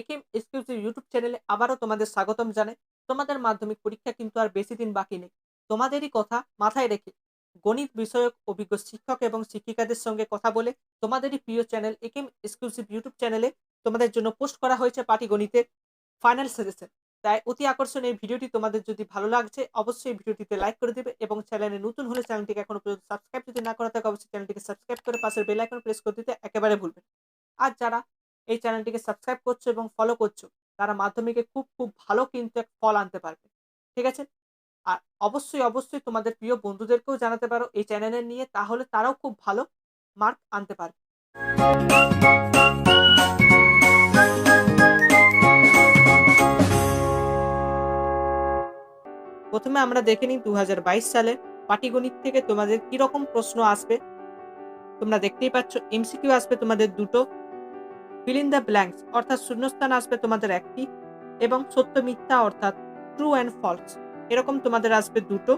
AKM exclusive YouTube চ্যানেলে আবারও তোমাদের স্বাগতম জানাই। তোমাদের মাধ্যমিক পরীক্ষা কিন্তু আর বেশি দিন বাকি নেই। তোমাদেরই কথা মাথায় রেখে গণিত বিষয়ক অভিজ্ঞ শিক্ষক এবং শিক্ষিকাদের সঙ্গে কথা বলে তোমাদেরই প্রিয় চ্যানেল একেএম এক্সক্লুসিভ ইউটিউব চ্যানেলে তোমাদের জন্য পোস্ট করা হয়েছে পাটিগণিতের ফাইনাল সাজেশন তাই অতি আকর্ষণীয় এই ভিডিওটি তোমাদের যদি ভালো লাগছে, অবশ্যই ভিডিওটিতে লাইক করে দেবে এবং চ্যানেলে নতুন হলে চ্যানেলটিকে এখনও পর্যন্ত সাবস্ক্রাইব যদি না করা থাকে, অবশ্যই চ্যানেলটিকে সাবস্ক্রাইব করে পাশের বেল আইকন প্রেস করে দিতে একেবারে ভুলবেন না। আর যারা এই চ্যানেলটিকে সাবস্ক্রাইব করছ এবং ফলো করছ, তারা মাধ্যমিকে খুব খুব ভালো কিন্তু এক ফল আনতে পারবে। ঠিক আছে? আর অবশ্যই অবশ্যই তোমাদের প্রিয় বন্ধুদেরকেও জানাতে পারো এই চ্যানেলের নিয়ে, তাহলে তারাও খুব ভালো মার্ক আনতে পারবে। প্রথমে আমরা দেখে নিই দু হাজার বাইশ সালে পাটিগণিত থেকে তোমাদের কীরকম প্রশ্ন আসবে। তোমরা দেখতেই পাচ্ছ এমসিকিউ আসবে তোমাদের দুটো। ফিল ইন দ্য ব্ল্যাঙ্কস অর্থাৎ শূন্যস্থান আসবে তোমাদের একটি, এবং সত্য মিথ্যা, অর্থাৎ ট্রু অ্যান্ড ফলস এরকম তোমাদের আসবে দুটো,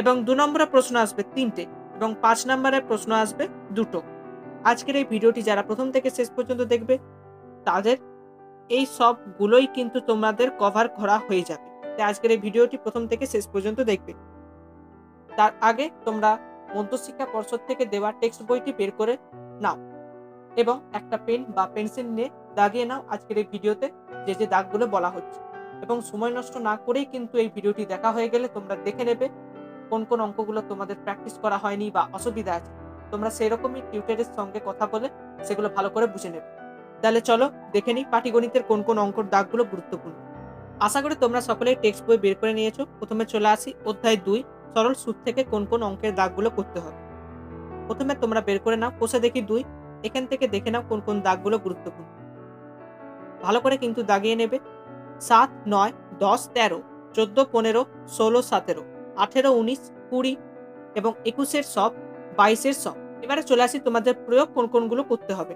এবং দু নম্বরের প্রশ্ন আসবে তিনটে, এবং পাঁচ নম্বরের প্রশ্ন আসবে দুটো। আজকের এই ভিডিওটি যারা প্রথম থেকে শেষ পর্যন্ত দেখবে, তাদের এই সবগুলোই কিন্তু তোমাদের কভার করা হয়ে যাবে। তাই আজকের এই ভিডিওটি প্রথম থেকে শেষ পর্যন্ত দেখবে। তার আগে তোমরা মধ্যশিক্ষা পর্ষদ থেকে দেওয়া টেক্সট বইটি বের করে নাও। এবং একটা পেন বা পেন্সিল নিয়ে দাগিয়ে নাও আজকের এই ভিডিওতে, যে যে দাগগুলো বলা হচ্ছে। এবং সময় নষ্ট না করেই কিন্তু এই ভিডিওটি দেখা হয়ে গেলে তোমরা দেখে নেবে কোন কোন অঙ্কগুলো তোমাদের প্র্যাকটিস করা হয়নি বা অসুবিধা আছে। তোমরা সেই রকমই টিউটারের সঙ্গে কথা বলে সেগুলো ভালো করে বুঝে নেবে। তাহলে চলো দেখে নিই পাটিগণিতের কোন কোন অঙ্কর দাগগুলো গুরুত্বপূর্ণ। আশা করি তোমরা সকলেই টেক্সট বই বের করে নিয়েছো। প্রথমে চলে আসি অধ্যায় দুই, সরল সুদ থেকে কোন কোন অঙ্কের দাগগুলো করতে হবে। প্রথমে তোমরা বের করে নাও, কোষে দেখি দুই। এখান থেকে দেখে নাও কোন কোন দাগগুলো গুরুত্বপূর্ণ। ভালো করে কিন্তু দাগিয়ে নেবে। সাত, নয়, দশ, তেরো, চোদ্দ, পনেরো, ষোলো, সতেরো, আঠেরো, উনিশ, কুড়ি এবং একুশের সব, বাইশের সব। এবারে চলে আসি তোমাদের প্রয়োগ কোন কোনগুলো করতে হবে।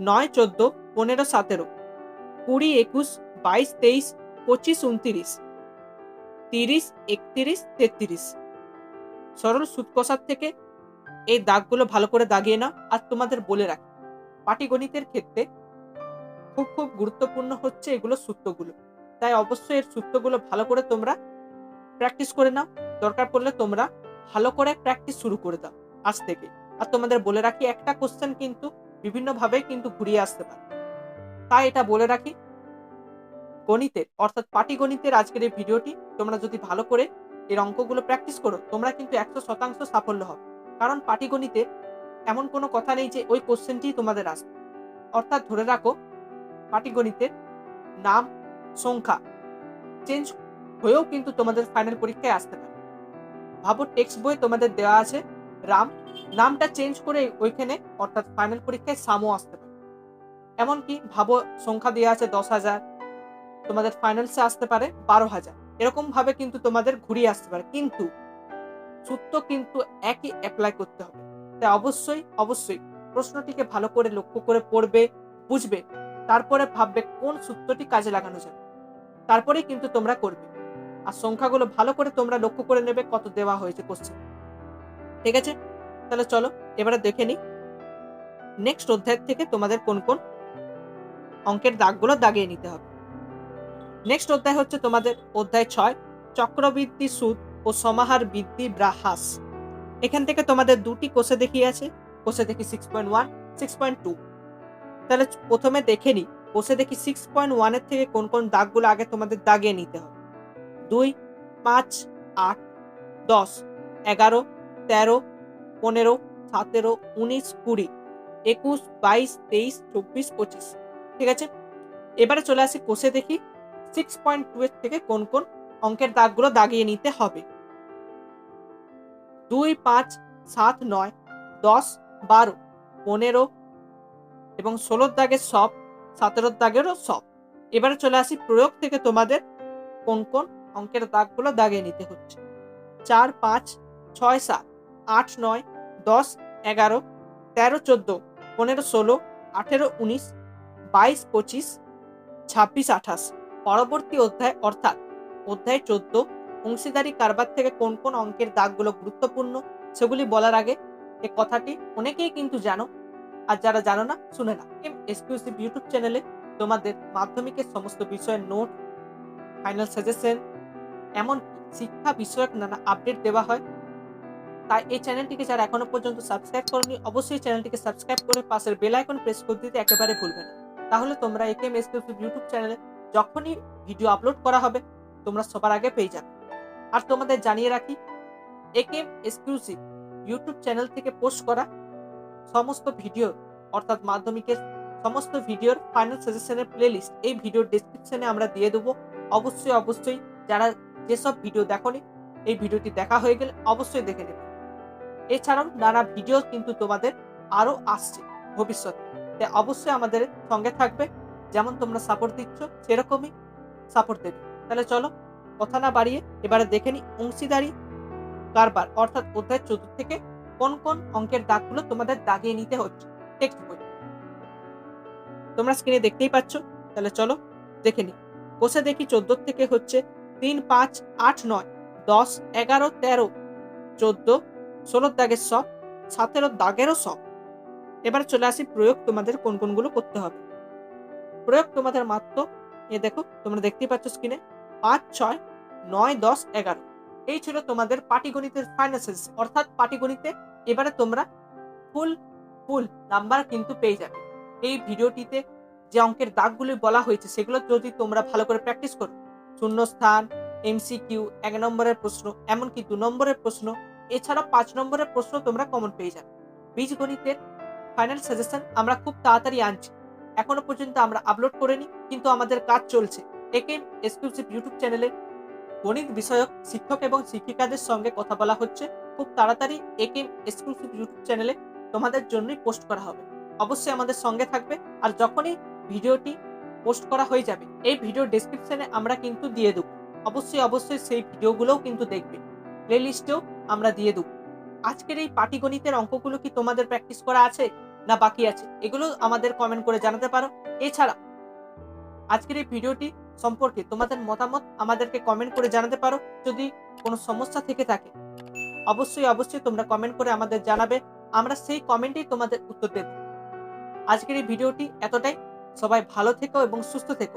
নয়, চোদ্দ, পনেরো, সতেরো, কুড়ি, একুশ, বাইশ, তেইশ, পঁচিশ, উনতিরিশ, তিরিশ, একত্রিশ, তেত্রিশ। সরল সুদ কষার থেকে এই দাগগুলো ভালো করে দাগিয়ে নাও আর তোমাদের বলে রাখি। পাটিগণিতের ক্ষেত্রে খুব খুব গুরুত্বপূর্ণ হচ্ছে এগুলো সূত্রগুলো। তাই অবশ্যই এর সূত্রগুলো ভালো করে তোমরা প্র্যাকটিস করে নাও। দরকার পড়লে তোমরা ভালো করে প্র্যাকটিস শুরু করে দাও আজ থেকে। আর তোমাদের বলে রাখি, একটা কোশ্চেন কিন্তু বিভিন্নভাবে কিন্তু ঘুরিয়ে আসতে পারে। তাই এটা বলে রাখি, গণিতের, অর্থাৎ পাটিগণিতের আজকের এই ভিডিওটি তোমরা যদি ভালো করে এর অঙ্কগুলো প্র্যাকটিস করো, তোমরা কিন্তু একশো শতাংশ সাফল্য হবে। কারণ পাটিগণিতে এমন কোনো কথা নেই যে ওই কোশ্চেনটি তোমাদের আসবে অর্থাৎ ধরে রাখো, পাটিগণিতের নাম, সংখ্যা চেঞ্জ হয়েও কিন্তু তোমাদের ফাইনাল পরীক্ষায় আসতে পারে। ভাবো টেক্সট বই তোমাদের দেওয়া আছে, রাম নামটা চেঞ্জ করে ওইখানে অর্থাৎ ফাইনাল পরীক্ষায় সামও আসতে পারে। এমনকি ভাবো সংখ্যা দেওয়া আছে দশ হাজার, তোমাদের ফাইনালসে আসতে পারে বারো হাজার। এরকমভাবে কিন্তু তোমাদের ঘুরিয়ে আসতে পারে। কিন্তু সূত্র কিন্তু একই অ্যাপ্লাই করতে হবে। তাই অবশ্যই অবশ্যই প্রশ্নটিকে ভালো করে লক্ষ্য করে পড়বে, বুঝবে, তারপরে ভাববে কোন সূত্রটি কাজে লাগানো যাবে। তারপরেই কিন্তু তোমরা করবে। আর সংখ্যাগুলো ভালো করে তোমরা লক্ষ্য করে নেবে কত দেওয়া হয়েছে কোশ্চেন ঠিক আছে? তাহলে চলো, এবারে দেখে নিই। নেক্সট অধ্যায় থেকে তোমাদের কোন কোন অঙ্কের দাগগুলো দাগিয়ে নিতে হবে। নেক্সট অধ্যায় হচ্ছে তোমাদের অধ্যায় ছয়, চক্রবৃদ্ধি সুদ ও সমাহার বৃদ্ধি বা হ্রাস এখান থেকে তোমাদের দুটি কোষে দেখিয়ে আছে। কোষে দেখি six point one six point two তাহলে প্রথমে দেখে নিই কোষে দেখি সিক্স পয়েন্ট ওয়ানের থেকে কোন কোন দাগগুলো আগে তোমাদের দাগিয়ে নিতে হবে। দুই, পাঁচ, আট, দশ, এগারো, তেরো, পনেরো, সতেরো, উনিশ, কুড়ি, একুশ, বাইশ, তেইশ, চব্বিশ, পঁচিশ। ঠিক আছে? এবারে চলে আসি কোষে দেখি সিক্স পয়েন্ট টু এর থেকে কোন কোন অঙ্কের দাগগুলো দাগিয়ে নিতে হবে। দুই পাঁচ সাত নয় দশ বারো পনেরো এবং ষোলোর দাগের সব, সতেরোর দাগেরও সব। এবারে চলে আসি প্রয়োগ থেকে তোমাদের কোন কোন অঙ্কের দাগগুলো দাগিয়ে নিতে হচ্ছে। চার, পাঁচ, ছয়, সাত, আট, নয়, দশ, এগারো, তেরো, চোদ্দ, পনেরো, ষোলো, আঠেরো, উনিশ, বাইশ, পঁচিশ, ছাব্বিশ, আঠাশ। পরবর্তী অধ্যায়, অর্থাৎ অধ্যায় চোদ্দ অংশীদারি কারবার থেকে কোন কোন অঙ্কের দাগগুলো গুরুত্বপূর্ণ সেগুলি বলার আগে এ কথাটি অনেকেই কিন্তু জানো আর যারা জানো না, শুনে না এম এক্সক্লুসিভ ইউটিউব চ্যানেলে তোমাদের মাধ্যমিকের সমস্ত বিষয়ের নোট, ফাইনাল সাজেশন এমন শিক্ষা বিষয়ক নানা আপডেট দেওয়া হয়। তাই এই চ্যানেলটিকে যারা এখনও পর্যন্ত সাবস্ক্রাইব করনি, অবশ্যই চ্যানেলটিকে সাবস্ক্রাইব করে পাশের বেল আইকন প্রেস করে দিতে একেবারে ভুলবে না। তাহলে তোমরা একেএম এক্সক্লুসিভ ইউটিউব চ্যানেলে যখনই ভিডিও আপলোড করা হবে, তোমরা সবার আগে পেয়ে যাবে। আর তোমাদের জানিয়ে রাখি একেএম এক্সক্লুসিভ ইউটিউব চ্যানেল থেকে পোস্ট করা সমস্ত ভিডিও অর্থাৎ মাধ্যমিকের সমস্ত ভিডিওর ফাইনাল সাজেশনের প্লেলিস্ট এই ভিডিওর ডেসক্রিপশনে আমরা দিয়ে দেবো। অবশ্যই অবশ্যই যারা যেসব ভিডিও দেখোনি, এই ভিডিওটি দেখা হয়ে গেলে অবশ্যই দেখে নেবে। এছাড়াও নানা ভিডিও কিন্তু তোমাদের আরও আসছে ভবিষ্যতে। তাই অবশ্যই আমাদের সঙ্গে থাকবে, যেমন তোমরা সাপোর্ট দিচ্ছ, সেরকমই সাপোর্ট দেবে। তাহলে চলো কথা না বাড়িয়ে এবারে দেখে নিই অংশীদারি কারবার। অর্থাৎ অধ্যায় চোদ্দ থেকে কোন কোন অঙ্কের দাগগুলো তোমাদের দাগিয়ে নিতে হচ্ছে টেক্সট বই তোমরা স্ক্রিনে দেখতেই পাচ্ছ। তাহলে চলো দেখে নি। বসে দেখি চোদ্দ থেকে হচ্ছে তিন, পাঁচ, আট, নয়, দশ, এগারো, তেরো, চোদ্দ, ষোলোর দাগের সব সতেরো দাগেরও সব এবার চলে আসি প্রয়োগ তোমাদের কোন কোনগুলো করতে হবে। প্রয়োগ তোমাদের মাত্র, এ দেখো, তোমরা দেখতেই পাচ্ছ স্ক্রিনে পাঁচ, ছয়, নয়, দশ, এগারো। এই ছিল তোমাদের পাটিগণিতের ফাইনাল অর্থাৎ পাটিগণিতে এবারে তোমরা ফুল ফুল নাম্বার কিন্তু পেয়ে যাবে। এই ভিডিওটিতে যে অঙ্কের দাগগুলি বলা হয়েছে, সেগুলো যদি তোমরা ভালো করে প্র্যাকটিস করো, শূন্যস্থান এমসিকিউ এক নম্বরের প্রশ্ন, এমনকি দু নম্বরের প্রশ্ন এছাড়া পাঁচ নম্বরের প্রশ্ন তোমরা কমন পেয়ে যাবে। বীজগণিতের ফাইনাল সাজেশন আমরা খুব তাড়াতাড়ি আনছি। এখনও পর্যন্ত আমরা আপলোড করিনি, কিন্তু আমাদের কাজ চলছে। একে এক্সক্লুসিভ ইউটিউব চ্যানেলে গণিত বিষয়ক শিক্ষক এবং শিক্ষিকাদের সঙ্গে কথা বলা হচ্ছে। খুব তাড়াতাড়ি একে এক্সক্লুসিভ ইউটিউব চ্যানেলে তোমাদের জন্যই পোস্ট করা হবে। অবশ্যই আমাদের সঙ্গে থাকবে আর যখনই ভিডিওটি পোস্ট করা হয়ে যাবে, এই ভিডিও ডেসক্রিপশনে আমরা কিন্তু দিয়ে দেবো। অবশ্যই অবশ্যই সেই ভিডিওগুলোও কিন্তু দেখবে। প্লেলিস্টেও আমরা দিয়ে দেবো। আজকের এই পাটিগণিতের অঙ্কগুলো কি তোমাদের প্র্যাকটিস করা আছে না বাকি আছে? এগুলো আমাদের কমেন্ট করে জানাতে পারো। এছাড়া আজকের এই ভিডিওটি সম্পর্কে তোমাদের মতামত আমাদেরকে কমেন্ট করে জানাতে পারো। যদি কোনো সমস্যা থেকে থাকে, অবশ্যই অবশ্যই তোমরা কমেন্ট করে আমাদের জানাবে। আমরা সেই কমেন্টেই তোমাদের উত্তর দেব। আজকের এই ভিডিওটি এতটাই। সবাই ভালো থেকো এবং সুস্থ থেকো।